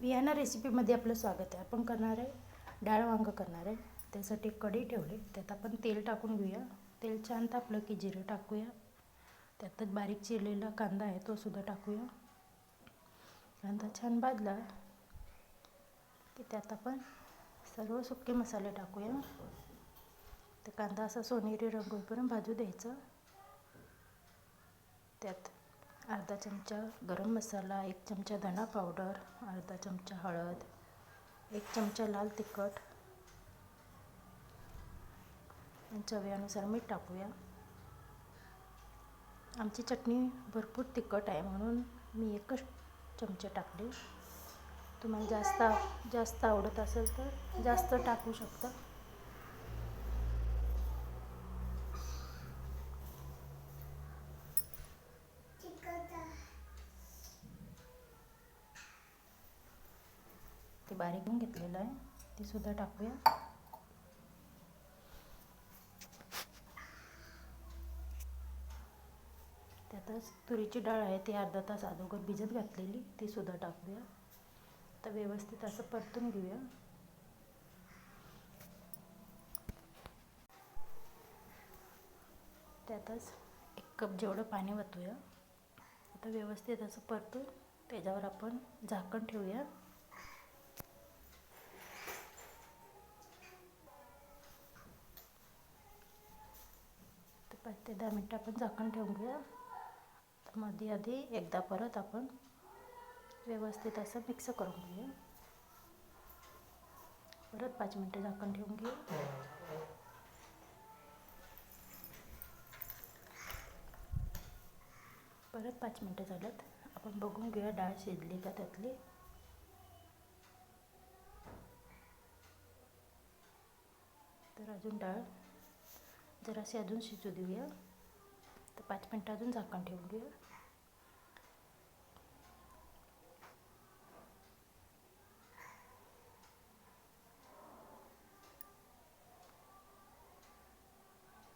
Vienna रेसिपीमध्ये आपलं स्वागत आहे. आपण करणार आहे डाळ वांगं करणार आहे. त्यासाठी कढी ठेवली. त्यात आपण तेल टाकून घेऊया. तेल छान तापलं की जिरं टाकूया. त्यातच बारीक चिरलेला कांदा आहे तो सुद्धा टाकूया. कांदा छान भाजला की त्यात आपण सर्व सुके मसाले टाकूया. ते कांदा असा सोनेरी रंग होईपर्यंत भाजू द्यायचा. त्यात अर्धा चमचा गरम मसाला एक चमचा धना पावडर अर्धा चमचा हळद एक चमचा लाल तिखट. चव्यानुसार मीठ टाकूया. आमची चटणी भरपूर तिखट आहे म्हणून मी एकच चमचे टाकले. तुम्हाला जास्त जास्त आवडत असेल तर जास्त टाकू शकता. बारीक करून घेतलेलं आहे. ते सुद्धा टाकूया. त्यातच तुरीची डाळ आहे ती अर्धा तास अगोदर भिजत घातलेली ती सुद्धा टाकूया. तर व्यवस्थित असं परतून घेऊया. त्यातच एक कप जेवढं पाणी वतूया. आता व्यवस्थित असं परतून त्याच्यावर आपण झाकण ठेवूया. पाच ते दहा मिनटं आपण झाकण ठेवून घेऊया. तर मध्ये आधी एकदा परत आपण व्यवस्थित असं मिक्स करून घेऊया. परत पाच मिनटं झाकण ठेवून घेऊ. परत पाच मिनटं झाल्यात. आपण बघून घेऊया डाळ शिजली का त्यातली तर अजून डाळ जराशी अजून शिजू देऊया. तर पाच मिनटं अजून झाकण ठेवून घेऊया.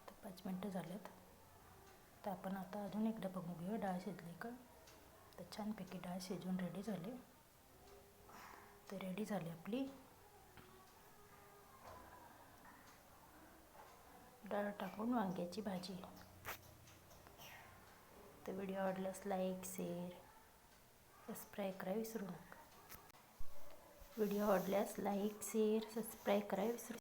तर पाच मिनटं झालेत. तर आपण आता अजून एकदा बघून घेऊया डाळ शिजली का. तर छानपैकी डाळ शिजून रेडी झाली. तर रेडी झाली आपली. डाळ टाकून वांग्याची भाजी. तर व्हिडिओ आवडल्यास लाईक शेअर सबस्क्राईब करा विसरू नका. व्हिडिओ आवडल्यास लाईक शेअर सबस्क्राईब करा विसरू